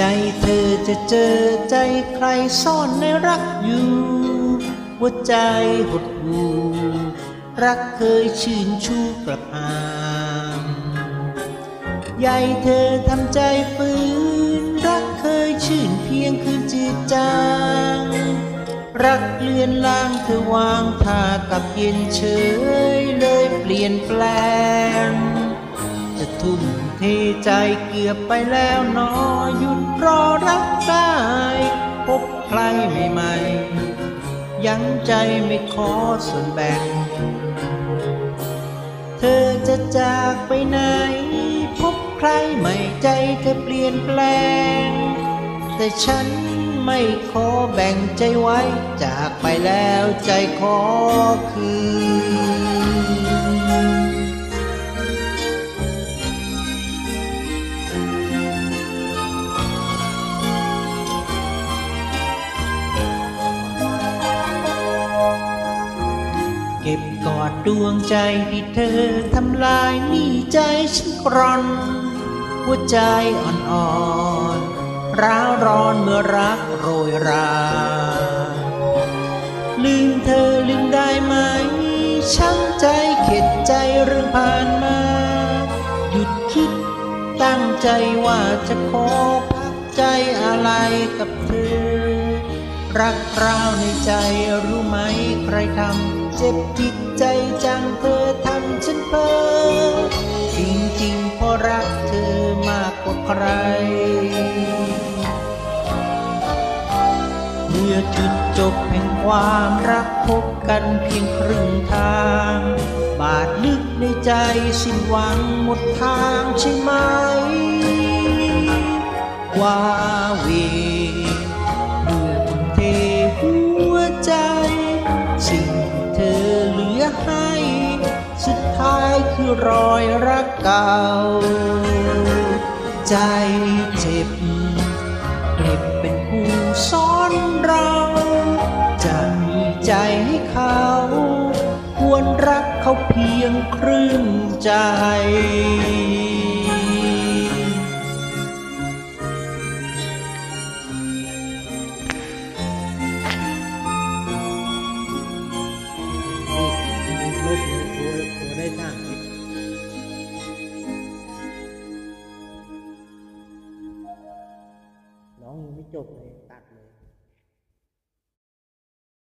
จเธอจะเจอใจใครซ่อนในรักอยู่ หัวใจหดหู่รักเคยชื่นชูกระพามใหญ่เธอทำใจฝืนรักเคยชื่นเพียงคืนจืดจาง รักเลือนลางเธอวางท่ากับเย็นเฉยเลยเปลี่ยนแปลง ทุ่มเทใจเกือบไปแล้วนอหยุดรอรักได้พบใครใหม่ๆยังใจไม่ขอส่วนแบ่ง เธอจะจากไปไหน พบใครใหม่ใจเธอเปลี่ยนแปลง แต่ฉันไม่ขอแบ่งใจไว้ จากไปแล้วใจขอคืน เก็บกอดดวงใจที่เธอทำลายหนี่ใจฉันกร่อน หัวใจอ่อนๆร้าวร้อนเมื่อรักโรยรา ลืมเธอลืมได้ไหมช้ำใจเข็ดใจเรื่องผ่านมา หยุดคิดตั้งใจว่าจะขอพักใจอะไรกับเธอ รักเราวในใจรู้ไหมใครทำ เจ็บจิตใจจังเธอทำฉันเพ้อจริงๆเพราะรักเธอมากกว่าใคร เมื่อจุดจบแห่งความรักพบกันเพียงครึ่งทาง บาดลึกในใจสิ้นหวังหมดทางใช่ไหมว่าเว ลือให้ สุดท้ายคือรอยรักเก่า ใจเจ็บเก็บเป็นผู้สอนเรา จะมีใจให้เขา ควรรักเขาเพียงครึ่งใจ จบเลยตัดเลย